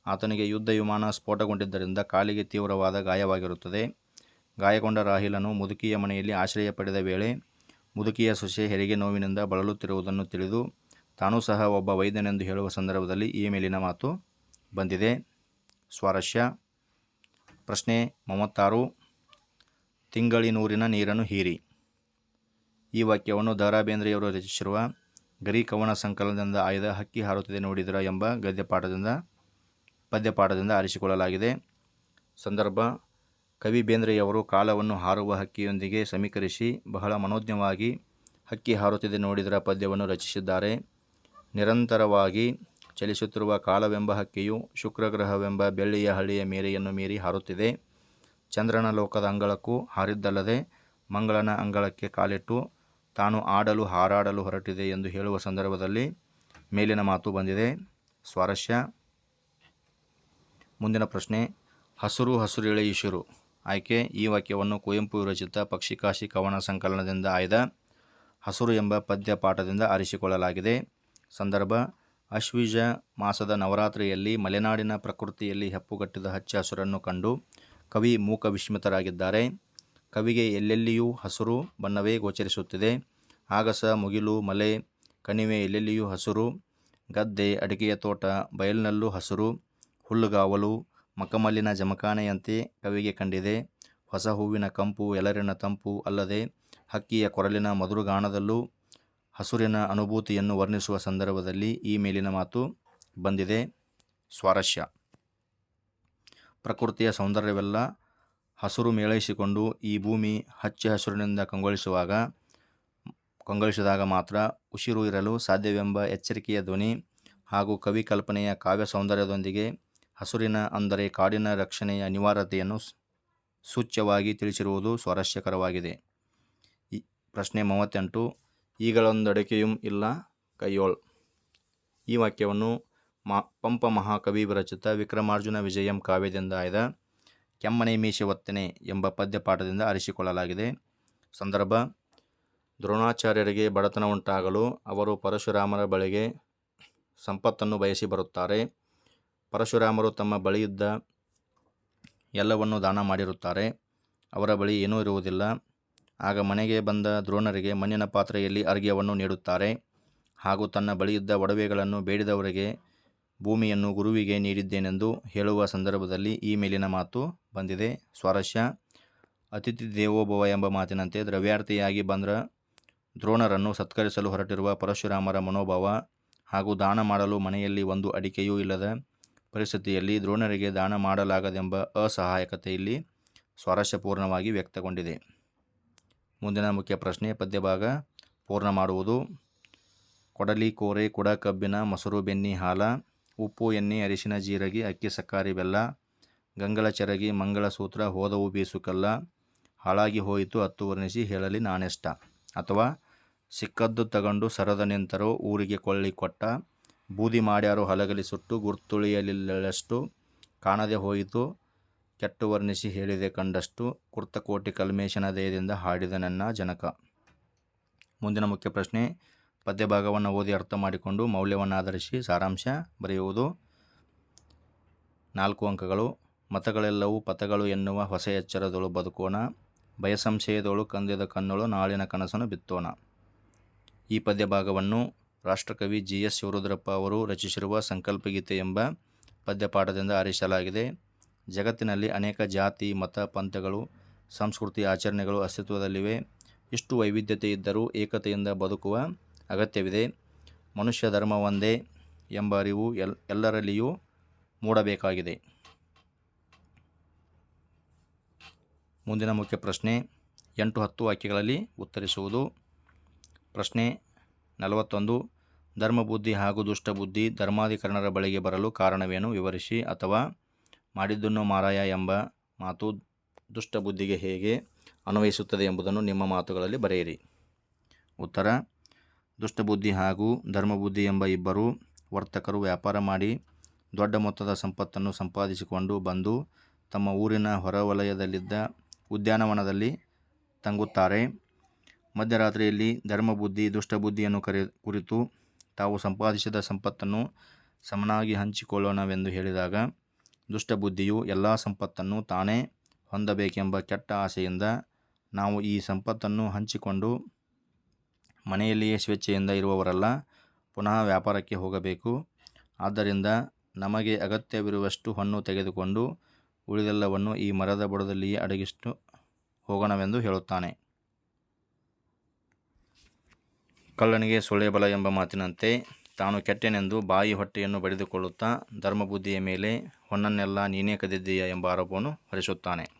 ಆತನಿಗೆ ಯುದ್ಧ ವಿಮಾನ ಸ್ಫೋಟಗೊಂಡಿದ್ದರಿಂದ ಕಾಲಿಗೆ ತೀವ್ರವಾದ ಗಾಯವಾಗಿರುತ್ತದೆ. ಗಾಯಗೊಂಡ ರಾಹಿಲನು ಮುದುಕಿಯ ಮನೆಯಲ್ಲಿ ಆಶ್ರಯ ಪಡೆದ ವೇಳೆ ಮುದುಕಿಯ ಸೊಸೆ ಹೆರಿಗೆ ನೋವಿನಿಂದ ಬಳಲುತ್ತಿರುವುದನ್ನು ತಿಳಿದು ತಾನೂ ಸಹ ಒಬ್ಬ ವೈದ್ಯನೆಂದು ಹೇಳುವ ಸಂದರ್ಭದಲ್ಲಿ ಈ ಮೇಲಿನ ಮಾತು ಬಂದಿದೆ. ಸ್ವಾರಸ್ಯ ಪ್ರಶ್ನೆ ಮೂವತ್ತಾರು. ತಿಂಗಳಿನೂರಿನ ನೀರನ್ನು ಹೀರಿ. ಈ ವಾಕ್ಯವನ್ನು ದ ರಾ ಬೇಂದ್ರೆಯವರು ರಚಿಸಿರುವ ಗರಿ ಕವನ ಸಂಕಲನದಿಂದ ಆಯ್ದ ಹಕ್ಕಿ ಹಾರುತ್ತದೆ ನೋಡಿದರ ಎಂಬ ಗದ್ಯಪಾಠದಿಂದ ಪದ್ಯಪಾಠದಿಂದ ಆರಿಸಿಕೊಳ್ಳಲಾಗಿದೆ. ಸಂದರ್ಭ, ಕವಿ ಬೇಂದ್ರೆಯವರು ಕಾಲವನ್ನು ಹಾರುವ ಹಕ್ಕಿಯೊಂದಿಗೆ ಸಮೀಕರಿಸಿ ಬಹಳ ಮನೋಜ್ಞವಾಗಿ ಹಕ್ಕಿ ಹಾರುತ್ತಿದೆ ನೋಡಿದರ ಪದ್ಯವನ್ನು ರಚಿಸಿದ್ದಾರೆ. ನಿರಂತರವಾಗಿ ಚಲಿಸುತ್ತಿರುವ ಕಾಲವೆಂಬ ಹಕ್ಕಿಯು ಶುಕ್ರಗ್ರಹವೆಂಬ ಬೆಳ್ಳಿಯ ಹಳ್ಳಿಯ ಮೇರೆಯನ್ನು ಮೀರಿ ಹಾರುತ್ತಿದೆ. ಚಂದ್ರನ ಲೋಕದ ಅಂಗಳಕ್ಕೂ ಹಾರಿದ್ದಲ್ಲದೆ ಮಂಗಳನ ಅಂಗಳಕ್ಕೆ ಕಾಲಿಟ್ಟು ತಾನು ಆಡಲು ಹಾರಾಡಲು ಹೊರಟಿದೆ ಎಂದು ಹೇಳುವ ಸಂದರ್ಭದಲ್ಲಿ ಮೇಲಿನ ಮಾತು ಬಂದಿದೆ. ಸ್ವಾರಸ್ಯ. ಮುಂದಿನ ಪ್ರಶ್ನೆ, ಹಸುರು ಹಸುರಿಳೆಯುಸಿರು ಆಯ್ಕೆ, ಈ ವಾಕ್ಯವನ್ನು ಕುವೆಂಪು ವಿರಚಿತ ಪಕ್ಷಿಕಾಶಿ ಕವನ ಸಂಕಲನದಿಂದ ಆಯ್ದ ಹಸುರು ಎಂಬ ಪದ್ಯ ಪಾಠದಿಂದ ಆರಿಸಿಕೊಳ್ಳಲಾಗಿದೆ. ಸಂದರ್ಭ ಅಶ್ವಿಜ ಮಾಸದ ನವರಾತ್ರಿಯಲ್ಲಿ ಮಲೆನಾಡಿನ ಪ್ರಕೃತಿಯಲ್ಲಿ ಹೆಪ್ಪುಗಟ್ಟಿದ ಹಚ್ಚ ಹಸುರನ್ನು ಕಂಡು ಕವಿ ಮೂಕ ವಿಸ್ಮಿತರಾಗಿದ್ದಾರೆ. ಕವಿಗೆ ಎಲ್ಲೆಲ್ಲಿಯೂ ಹಸುರು ಬಣ್ಣವೇ ಗೋಚರಿಸುತ್ತಿದೆ. ಆಗಸ, ಮುಗಿಲು, ಮಲೆ, ಕಣಿವೆ ಎಲ್ಲೆಲ್ಲಿಯೂ ಹಸುರು, ಗದ್ದೆ ಅಡಿಕೆಯ ತೋಟ, ಬಯಲಿನಲ್ಲೂ ಹಸುರು, ಹುಲ್ಲುಗಾವಲು, ಮಕಮಲ್ಲಿನ ಜಮಖಾನೆಯಂತೆ ಕವಿಗೆ ಕಂಡಿದೆ. ಹೊಸ ಹೂವಿನ ಕಂಪು ಎಲರಿನ ತಂಪು ಅಲ್ಲದೆ ಹಕ್ಕಿಯ ಕೊರಲಿನ ಮಧುರಗಾನದಲ್ಲೂ ಹಸುರಿನ ಅನುಭೂತಿಯನ್ನು ವರ್ಣಿಸುವ ಸಂದರ್ಭದಲ್ಲಿ ಈ ಮೇಲಿನ ಮಾತು ಬಂದಿದೆ. ಸ್ವಾರಸ್ಯ. ಪ್ರಕೃತಿಯ ಸೌಂದರ್ಯವೆಲ್ಲ ಹಸುರು ಮೇಳೈಸಿಕೊಂಡು ಈ ಭೂಮಿ ಹಚ್ಚ ಹಸುರಿನಿಂದ ಕಂಗೊಳಿಸುವಾಗ, ಕಂಗೊಳಿಸಿದಾಗ ಮಾತ್ರ ಉಸಿರು ಇರಲು ಸಾಧ್ಯವೆಂಬ ಎಚ್ಚರಿಕೆಯ ಧ್ವನಿ ಹಾಗೂ ಕವಿ ಕಲ್ಪನೆಯ ಕಾವ್ಯ ಸೌಂದರ್ಯದೊಂದಿಗೆ ಹಸುರಿನ ಅಂದರೆ ಕಾಡಿನ ರಕ್ಷಣೆಯ ಅನಿವಾರ್ಯತೆಯನ್ನು ಸೂಚ್ಯವಾಗಿ ತಿಳಿಸಿರುವುದು ಸ್ವಾರಸ್ಯಕರವಾಗಿದೆ. ಪ್ರಶ್ನೆ ಮೂವತ್ತೆಂಟು ಈಗಳೊಂದಡಕೆಯುಂ ಇಲ್ಲ, ಕೈಯೋಳ್. ಈ ವಾಕ್ಯವನ್ನು ಮಾ, ಪಂಪ ಮಹಾಕವಿ ವಿರಚಿತ ವಿಕ್ರಮಾರ್ಜುನ ವಿಜಯಂ ಕಾವ್ಯದಿಂದ ಆಯ್ದ ಕೆಮ್ಮನೆ ಮೀಸೆ ಒತ್ತನೆ ಎಂಬ ಪದ್ಯಪಾಠದಿಂದ ಅರಿಸಿಕೊಳ್ಳಲಾಗಿದೆ ಸಂದರ್ಭ, ದ್ರೋಣಾಚಾರ್ಯರಿಗೆ ಬಡತನ ಉಂಟಾಗಲು ಅವರು ಪರಶುರಾಮರ ಬಳಿಗೆ ಸಂಪತ್ತನ್ನು ಬಯಸಿ ಬರುತ್ತಾರೆ. ಪರಶುರಾಮರು ತಮ್ಮ ಬಳಿಯಿದ್ದ ಎಲ್ಲವನ್ನು ದಾನ ಮಾಡಿರುತ್ತಾರೆ. ಅವರ ಬಳಿ ಏನೂ ಇರುವುದಿಲ್ಲ. ಆಗ ಮನೆಗೆ ಬಂದ ದ್ರೋಣರಿಗೆ ಮಣ್ಣಿನ ಪಾತ್ರೆಯಲ್ಲಿ ಅರ್ಘ್ಯವನ್ನು ನೀಡುತ್ತಾರೆ. ಹಾಗೂ ತನ್ನ ಬಳಿಯಿದ್ದ ಒಡವೆಗಳನ್ನು ಬೇಡಿದವರಿಗೆ ಭೂಮಿಯನ್ನು ಗುರುವಿಗೆ ನೀಡಿದ್ದೇನೆಂದು ಹೇಳುವ ಸಂದರ್ಭದಲ್ಲಿ ಈ ಮೇಲಿನ ಮಾತು ಬಂದಿದೆ. ಸ್ವಾರಸ್ಯ. ಅತಿಥಿ ದೇವೋಭವ ಎಂಬ ಮಾತಿನಂತೆ ದ್ರವ್ಯಾರ್ಥಿಯಾಗಿ ಬಂದ್ರ ದ್ರೋಣರನ್ನು ಸತ್ಕರಿಸಲು ಹೊರಟಿರುವ ಪರಶುರಾಮರ ಮನೋಭಾವ ಹಾಗೂ ದಾನ ಮಾಡಲು ಮನೆಯಲ್ಲಿ ಒಂದು ಅಡಿಕೆಯೂ ಇಲ್ಲದ ಪರಿಸ್ಥಿತಿಯಲ್ಲಿ ದ್ರೋಣರಿಗೆ ದಾನ ಮಾಡಲಾಗದೆಂಬ ಅಸಹಾಯಕತೆ ಇಲ್ಲಿ ಸ್ವಾರಸ್ಯಪೂರ್ಣವಾಗಿ ವ್ಯಕ್ತಗೊಂಡಿದೆ. ಮುಂದಿನ ಮುಖ್ಯ ಪ್ರಶ್ನೆ ಪದ್ಯಭಾಗ ಪೂರ್ಣ ಮಾಡುವುದು. ಕೊಡಲಿ, ಕೋರೆ, ಕುಡ, ಕಬ್ಬಿನ, ಮೊಸರು ಬೆನ್ನಿ ಹಾಲ, ಉಪ್ಪು, ಎಣ್ಣೆ, ಅರಿಶಿನ, ಜೀರಗಿ, ಅಕ್ಕಿ, ಸಕ್ಕಾರಿ, ಬೆಲ್ಲ, ಗಂಗಳ ಮಂಗಳ ಮಂಗಳಸೂತ್ರ ಹೋದವು ಬೀಸುಕಲ್ಲ, ಹಾಳಾಗಿ ಹೋಯಿತು, ಹತ್ತು ವರ್ಣಿಸಿ ಹೇಳಲಿ ನಾನೆಷ್ಟ. ಅಥವಾ, ಸಿಕ್ಕದ್ದು ತಗೊಂಡು ಸರದ ನಿಂತರೋ, ಊರಿಗೆ ಕೊಳ್ಳಿ ಕೊಟ್ಟ, ಬೂದಿ ಮಾಡ್ಯಾರೋ ಹಲಗಲಿ ಸುಟ್ಟು ಗುರ್ತುಳಿಯಲಿಲ್ಲಷ್ಟು ಕಾಣದೆ ಹೋಯಿತು ಕೆಟ್ಟು ವರ್ಣಿಸಿ ಹೇಳಿದೆ ಕಂಡಷ್ಟು ಕುರ್ತಕೋಟಿ ಕಲ್ಮೇಶನ ದಯದಿಂದ ಹಾಡಿದ ನನ್ನ ಜನಕ. ಮುಂದಿನ ಮುಖ್ಯ ಪ್ರಶ್ನೆ, ಪದ್ಯಭಾಗವನ್ನು ಓದಿ ಅರ್ಥ ಮಾಡಿಕೊಂಡು ಮೌಲ್ಯವನ್ನು ಆಧರಿಸಿ ಸಾರಾಂಶ ಬರೆಯುವುದು. ನಾಲ್ಕು ಅಂಕಗಳು. ಮತಗಳೆಲ್ಲವೂ ಪಥಗಳು ಎನ್ನುವ ಹೊಸ ಎಚ್ಚರದೊಳು ಬದುಕೋಣ. ಭಯಸಂಶಯದೊಳು ಕಂದಿದ ಕಣ್ಣುಳು ನಾಳಿನ ಕನಸನ್ನು ಬಿತ್ತೋಣ. ಈ ಪದ್ಯಭಾಗವನ್ನು ರಾಷ್ಟ್ರಕವಿ ಜಿ ಎಸ್ ಶಿವರುದ್ರಪ್ಪ ಅವರು ರಚಿಸಿರುವ ಸಂಕಲ್ಪಗೀತೆ ಎಂಬ ಪದ್ಯಪಾಠದಿಂದ ಆರಿಸಲಾಗಿದೆ. ಜಗತ್ತಿನಲ್ಲಿ ಅನೇಕ ಜಾತಿ, ಮತ ಪಂಥಗಳು, ಸಂಸ್ಕೃತಿ ಆಚರಣೆಗಳು ಅಸ್ತಿತ್ವದಲ್ಲಿವೆ. ಇಷ್ಟು ವೈವಿಧ್ಯತೆ ಇದ್ದರೂ ಏಕತೆಯಿಂದ ಬದುಕುವ ಅಗತ್ಯವಿದೆ. ಮನುಷ್ಯ ಧರ್ಮ ಒಂದೇ ಎಂಬ ಅರಿವು ಎಲ್, ಎಲ್ಲರಲ್ಲಿಯೂ ಮೂಡಬೇಕಾಗಿದೆ. ಮುಂದಿನ ಮುಖ್ಯ ಪ್ರಶ್ನೆ, ಎಂಟು ಹತ್ತು ವಾಕ್ಯಗಳಲ್ಲಿ ಉತ್ತರಿಸುವುದು. ಪ್ರಶ್ನೆ ನಲವತ್ತೊಂದು, ಧರ್ಮಬುದ್ಧಿ ಹಾಗೂ ದುಷ್ಟಬುದ್ಧಿ ಧರ್ಮಾಧಿಕರಣರ ಬಳಿಗೆ ಬರಲು ಕಾರಣವೇನು ವಿವರಿಸಿ ಅಥವಾ ಮಾಡಿದ್ದನ್ನು ಮಾರಾಯ ಎಂಬ ಮಾತು ದುಷ್ಟಬುದ್ಧಿಗೆ ಹೇಗೆ ಅನ್ವಯಿಸುತ್ತದೆ ಎಂಬುದನ್ನು ನಿಮ್ಮ ಮಾತುಗಳಲ್ಲಿ ಬರೆಯಿರಿ. ಉತ್ತರ, ದುಷ್ಟಬುದ್ಧಿ ಹಾಗೂ ಧರ್ಮಬುದ್ಧಿ ಎಂಬ ಇಬ್ಬರು ವರ್ತಕರು ವ್ಯಾಪಾರ ಮಾಡಿ ದೊಡ್ಡ ಮೊತ್ತದ ಸಂಪತ್ತನ್ನು ಸಂಪಾದಿಸಿಕೊಂಡು ಬಂದು ತಮ್ಮ ಊರಿನ ಹೊರವಲಯದಲ್ಲಿದ್ದ ಉದ್ಯಾನವನದಲ್ಲಿ ತಂಗುತ್ತಾರೆ. ಮಧ್ಯರಾತ್ರಿಯಲ್ಲಿ ಧರ್ಮಬುದ್ಧಿ, ದುಷ್ಟಬುದ್ಧಿಯನ್ನು ಕರೆ, ಕುರಿತು ತಾವು ಸಂಪಾದಿಸಿದ ಸಂಪತ್ತನ್ನು ಸಮನಾಗಿ ಹಂಚಿಕೊಳ್ಳೋಣವೆಂದು ಹೇಳಿದಾಗ ದುಷ್ಟಬುದ್ಧಿಯು ಎಲ್ಲ ಸಂಪತ್ತನ್ನು ತಾನೇ ಹೊಂದಬೇಕೆಂಬ ಕೆಟ್ಟ ಆಸೆಯಿಂದ ನಾವು ಈ ಸಂಪತ್ತನ್ನು ಹಂಚಿಕೊಂಡು ಮನೆಯಲ್ಲಿಯೇ ಸ್ವೇಚ್ಛೆಯಿಂದ ಇರುವವರಲ್ಲ, ಪುನಃ ವ್ಯಾಪಾರಕ್ಕೆ ಹೋಗಬೇಕು. ಆದ್ದರಿಂದ ನಮಗೆ ಅಗತ್ಯವಿರುವಷ್ಟು ಹಣ್ಣು ತೆಗೆದುಕೊಂಡು ಉಳಿದೆಲ್ಲವನ್ನು ಈ ಮರದ ಬುಡದಲ್ಲಿಯೇ ಅಡಗಿಷ್ಟು ಹೋಗೋಣವೆಂದು ಹೇಳುತ್ತಾನೆ. ಕಳ್ಳನಿಗೆ ಸೊಳ್ಳೆ ಬಲ ಎಂಬ ಮಾತಿನಂತೆ ತಾನು ಕೆಟ್ಟೆನೆಂದು ಬಾಯಿ ಹೊಟ್ಟೆಯನ್ನು ಬಡಿದುಕೊಳ್ಳುತ್ತಾ ಧರ್ಮಬುದ್ಧಿಯ ಮೇಲೆ ಹೊನ್ನನ್ನೆಲ್ಲ ನೀನೇ ಕದಿದ್ದೀಯ ಎಂಬ ಆರೋಪವನ್ನು ಹೊರಿಸುತ್ತಾನೆ.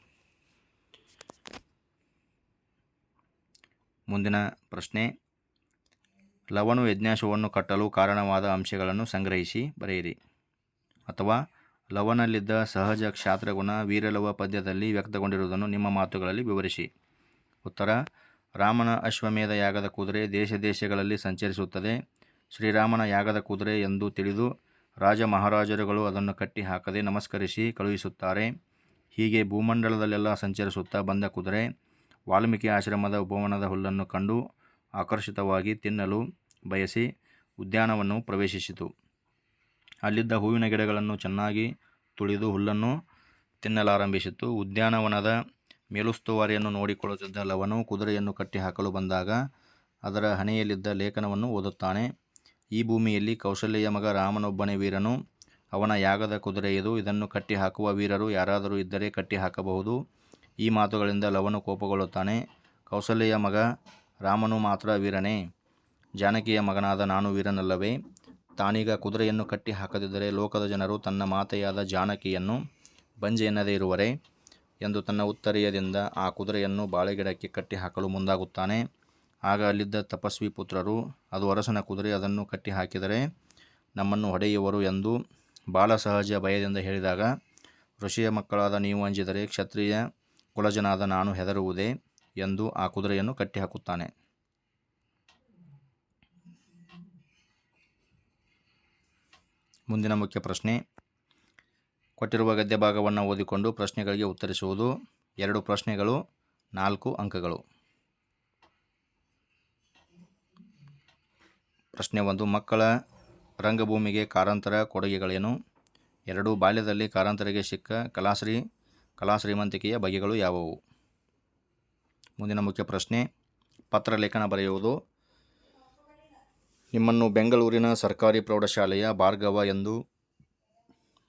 ಮುಂದಿನ ಪ್ರಶ್ನೆ. ಲವಣ ಯಜ್ಞಾಶವನ್ನು ಕಟ್ಟಲು ಕಾರಣವಾದ ಅಂಶಗಳನ್ನು ಸಂಗ್ರಹಿಸಿ ಬರೆಯಿರಿ. ಅಥವಾ ಲವನಲ್ಲಿದ್ದ ಸಹಜ ಕ್ಷಾತ್ರಗುಣ ವೀರಲವ ಪದ್ಯದಲ್ಲಿ ವ್ಯಕ್ತಗೊಂಡಿರುವುದನ್ನು ನಿಮ್ಮ ಮಾತುಗಳಲ್ಲಿ ವಿವರಿಸಿ. ಉತ್ತರ. ರಾಮನ ಅಶ್ವಮೇಧ ಯಾಗದ ಕುದುರೆ ದೇಶ ದೇಶಗಳಲ್ಲಿ ಸಂಚರಿಸುತ್ತದೆ. ಶ್ರೀರಾಮನ ಯಾಗದ ಕುದುರೆ ಎಂದು ತಿಳಿದು ರಾಜ ಮಹಾರಾಜರುಗಳು ಅದನ್ನು ಕಟ್ಟಿ ಹಾಕದೆ ನಮಸ್ಕರಿಸಿ ಕಳುಹಿಸುತ್ತಾರೆ. ಹೀಗೆ ಭೂಮಂಡಲದಲ್ಲೆಲ್ಲ ಸಂಚರಿಸುತ್ತಾ ಬಂದ ಕುದುರೆ ವಾಲ್ಮೀಕಿ ಆಶ್ರಮದ ಉಪವನದ ಹುಲ್ಲನ್ನು ಕಂಡು ಆಕರ್ಷಿತವಾಗಿ ತಿನ್ನಲು ಬಯಸಿ ಉದ್ಯಾನವನ್ನು ಪ್ರವೇಶಿಸಿತು. ಅಲ್ಲಿದ್ದ ಹೂವಿನ ಗಿಡಗಳನ್ನು ಚೆನ್ನಾಗಿ ತುಳಿದು ಹುಲ್ಲನ್ನು ತಿನ್ನಲಾರಂಭಿಸಿತು. ಉದ್ಯಾನವನದ ಮೇಲುಸ್ತುವಾರಿಯನ್ನು ನೋಡಿಕೊಳ್ಳುತ್ತಿದ್ದ ಲವನು ಕುದುರೆಯನ್ನು ಕಟ್ಟಿ ಹಾಕಲು ಬಂದಾಗ ಅದರ ಹಣೆಯಲ್ಲಿದ್ದ ಲೇಖನವನ್ನು ಓದುತ್ತಾನೆ. ಈ ಭೂಮಿಯಲ್ಲಿ ಕೌಶಲ್ಯ ಮಗ ರಾಮನೊಬ್ಬನೇ ವೀರನು. ಅವನ ಯಾಗದ ಕುದುರೆ ಇದು. ಇದನ್ನು ಕಟ್ಟಿ ಹಾಕುವ ವೀರರು ಯಾರಾದರೂ ಇದ್ದರೆ ಕಟ್ಟಿ ಹಾಕಬಹುದು ಈ ಮಾತುಗಳಿಂದ ಲವನು ಕೋಪಗೊಳ್ಳುತ್ತಾನೆ. ಕೌಸಲ್ಯ ಮಗ ರಾಮನು ಮಾತ್ರ ವೀರನೇ. ಜಾನಕಿಯ ಮಗನಾದ ನಾನು ವೀರನಲ್ಲವೇ. ತಾನೀಗ ಕುದುರೆಯನ್ನು ಕಟ್ಟಿ ಹಾಕದಿದ್ದರೆ ಲೋಕದ ಜನರು ತನ್ನ ಮಾತೆಯಾದ ಜಾನಕಿಯನ್ನು ಬಂಜೆ ಎನ್ನದೇ ಇರುವರೆ ಎಂದು ತನ್ನ ಉತ್ತರೀಯದಿಂದ ಆ ಕುದುರೆಯನ್ನು ಬಾಳೆಗಿಡಕ್ಕೆ ಕಟ್ಟಿ ಹಾಕಲು ಮುಂದಾಗುತ್ತಾನೆ. ಆಗ ಅಲ್ಲಿದ್ದ ತಪಸ್ವಿ ಪುತ್ರರು, ಅದು ಅರಸನ ಕುದುರೆ ಅದನ್ನು ಕಟ್ಟಿ ಹಾಕಿದರೆ ನಮ್ಮನ್ನು ಹೊಡೆಯುವರು ಎಂದು ಬಾಲ ಸಹಜ ಭಯದಿಂದ ಹೇಳಿದಾಗ, ಋಷಿಯ ಮಕ್ಕಳಾದ ನೀವು ಅಂಜಿದರೆ ಕ್ಷತ್ರಿಯ ಕುಲಜನಾದ ನಾನು ಹೆದರುವುದೇ ಎಂದು ಆ ಕುದುರೆಯನ್ನು ಕಟ್ಟಿ ಹಾಕುತ್ತಾನೆ ಮುಂದಿನ ಮುಖ್ಯ ಪ್ರಶ್ನೆ. ಕೊಟ್ಟಿರುವ ಗದ್ಯ ಭಾಗವನ್ನು ಓದಿಕೊಂಡು ಪ್ರಶ್ನೆಗಳಿಗೆ ಉತ್ತರಿಸುವುದು. ಎರಡು ಪ್ರಶ್ನೆಗಳು, ನಾಲ್ಕು ಅಂಕಗಳು. ಪ್ರಶ್ನೆ ಒಂದು, ಮಕ್ಕಳ ರಂಗಭೂಮಿಗೆ ಕಾರಾಂತರ ಕೊಡುಗೆಗಳೇನು? ಎರಡು, ಬಾಲ್ಯದಲ್ಲಿ ಕಾರಂತರಿಗೆ ಸಿಕ್ಕ ಕಲಾಶ್ರೀ, ಕಲಾಶ್ರೀಮಂತಿಕೆಯ ಬಗೆಗಳು ಯಾವುವು? ಮುಂದಿನ ಮುಖ್ಯ ಪ್ರಶ್ನೆ, ಪತ್ರ ಲೇಖನ ಬರೆಯುವುದು. ನಿಮ್ಮನ್ನು ಬೆಂಗಳೂರಿನ ಸರ್ಕಾರಿ ಪ್ರೌಢಶಾಲೆಯ ಭಾರ್ಗವ ಎಂದು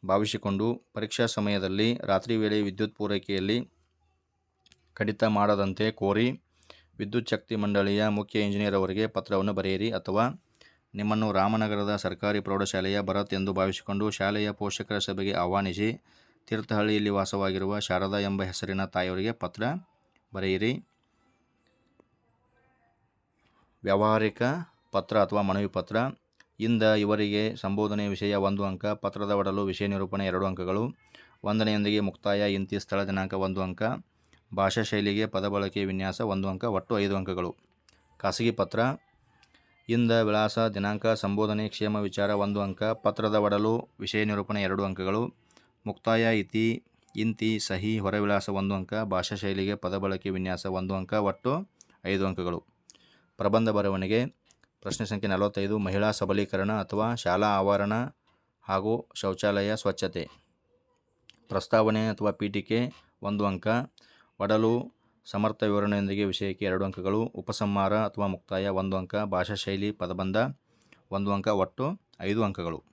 ಭಾವಿಸಿಕೊಂಡು ಪರೀಕ್ಷಾ ಸಮಯದಲ್ಲಿ ರಾತ್ರಿ ವೇಳೆ ವಿದ್ಯುತ್ ಪೂರೈಕೆಯಲ್ಲಿ ಕಡಿತ ಮಾಡದಂತೆ ಕೋರಿ ವಿದ್ಯುತ್ ಶಕ್ತಿ ಮಂಡಳಿಯ ಮುಖ್ಯ ಇಂಜಿನಿಯರ್ ಅವರಿಗೆ ಪತ್ರವನ್ನು ಬರೆಯಿರಿ ಅಥವಾ ನಿಮ್ಮನ್ನು ರಾಮನಗರದ ಸರ್ಕಾರಿ ಪ್ರೌಢಶಾಲೆಯ ಭರತ್ ಎಂದು ಭಾವಿಸಿಕೊಂಡು ಶಾಲೆಯ ಪೋಷಕರ ಸಭೆಗೆ ಆಹ್ವಾನಿಸಿ, ತೀರ್ಥಹಳ್ಳಿಯಲ್ಲಿ ವಾಸವಾಗಿರುವ ಶಾರದಾ ಎಂಬ ಹೆಸರಿನ ತಾಯಿಯವರಿಗೆ ಪತ್ರ ಬರೆಯಿರಿ. ವ್ಯಾವಹಾರಿಕ ಪತ್ರ ಅಥವಾ ಮನವಿ ಪತ್ರ. ಇಂದ ಇವರಿಗೆ ಸಂಬೋಧನೆ ವಿಷಯ ಒಂದು ಅಂಕ, ಪತ್ರದ ಒಡಲು ವಿಷಯ ನಿರೂಪಣೆ ಎರಡು ಅಂಕಗಳು. ವಂದನೆಯೊಂದಿಗೆ ಮುಕ್ತಾಯ ಇಂತಿ ಸ್ಥಳ ದಿನಾಂಕ ಒಂದು ಅಂಕ. ಭಾಷಾ ಶೈಲಿಗೆ ಪದ ಬಳಕೆ ವಿನ್ಯಾಸ ಒಂದು ಅಂಕ, ಒಟ್ಟು ಐದು ಅಂಕಗಳು. ಖಾಸಗಿ ಪತ್ರ. ಇಂದ ವಿಳಾಸ ದಿನಾಂಕ, ಸಂಬೋಧನೆ, ಕ್ಷೇಮ, ವಿಚಾರ ಒಂದು ಅಂಕ, ಪತ್ರದ ಒಡಲು, ವಿಷಯ ನಿರೂಪಣೆ ಎರಡು ಅಂಕಗಳು, ಮುಕ್ತಾಯ ಇತಿ, ಇಂತಿ, ಸಹಿ ಹೊರ ವಿಳಾಸ ಒಂದು ಅಂಕ, ಭಾಷಾ ಶೈಲಿಗೆ ಪದ ಬಳಕೆ ವಿನ್ಯಾಸ ಒಂದು ಅಂಕ, ಒಟ್ಟು ಐದು ಅಂಕಗಳು. ಪ್ರಬಂಧ ಬರವಣಿಗೆ, ಪ್ರಶ್ನೆ ಸಂಖ್ಯೆ ನಲವತ್ತೈದು, ಮಹಿಳಾ ಸಬಲೀಕರಣ ಅಥವಾ ಶಾಲಾ ಆವರಣ ಹಾಗೂ ಶೌಚಾಲಯ ಸ್ವಚ್ಛತೆ. ಪ್ರಸ್ತಾವನೆ ಅಥವಾ ಪೀಠಿಕೆ ಒಂದು ಅಂಕ, ಒಡಲು ಸಮರ್ಥ ವಿವರಣೆಯೊಂದಿಗೆ ವಿಷಯಕ್ಕೆ ಎರಡು ಅಂಕಗಳು, ಉಪಸಂಹಾರ ಅಥವಾ ಮುಕ್ತಾಯ ಒಂದು ಅಂಕ, ಭಾಷಾ ಶೈಲಿ ಪದಬಂಧ ಒಂದು ಅಂಕ ಒಟ್ಟು ಐದು ಅಂಕಗಳು.